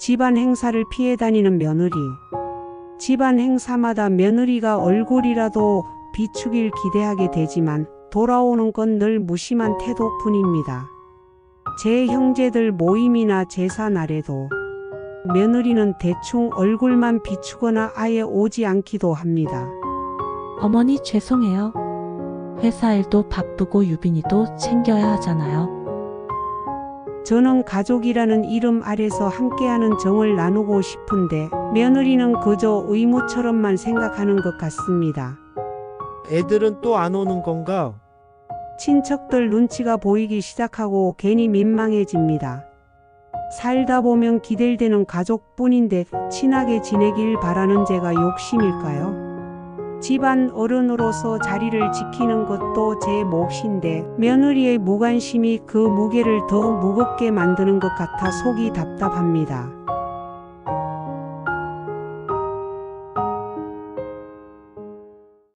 집안 행사를 피해 다니는 며느리. 집안 행사마다 며느리가 얼굴이라도 비추길 기대하게 되지만 돌아오는 건 늘 무심한 태도뿐입니다. 제 형제들 모임이나 제사 날에도 며느리는 대충 얼굴만 비추거나 아예 오지 않기도 합니다. 어머니 죄송해요. 회사 일도 바쁘고 유빈이도 챙겨야 하잖아요. 저는 가족이라는 이름 아래서 함께하는 정을 나누고 싶은데 며느리는 그저 의무처럼만 생각하는 것 같습니다. 애들은 또 안 오는 건가? 친척들 눈치가 보이기 시작하고 괜히 민망해집니다. 살다 보면 기댈 되는 가족뿐인데 친하게 지내길 바라는 제가 욕심일까요? 집안 어른으로서 자리를 지키는 것도 제 몫인데 며느리의 무관심이 그 무게를 더 무겁게 만드는 것 같아 속이 답답합니다.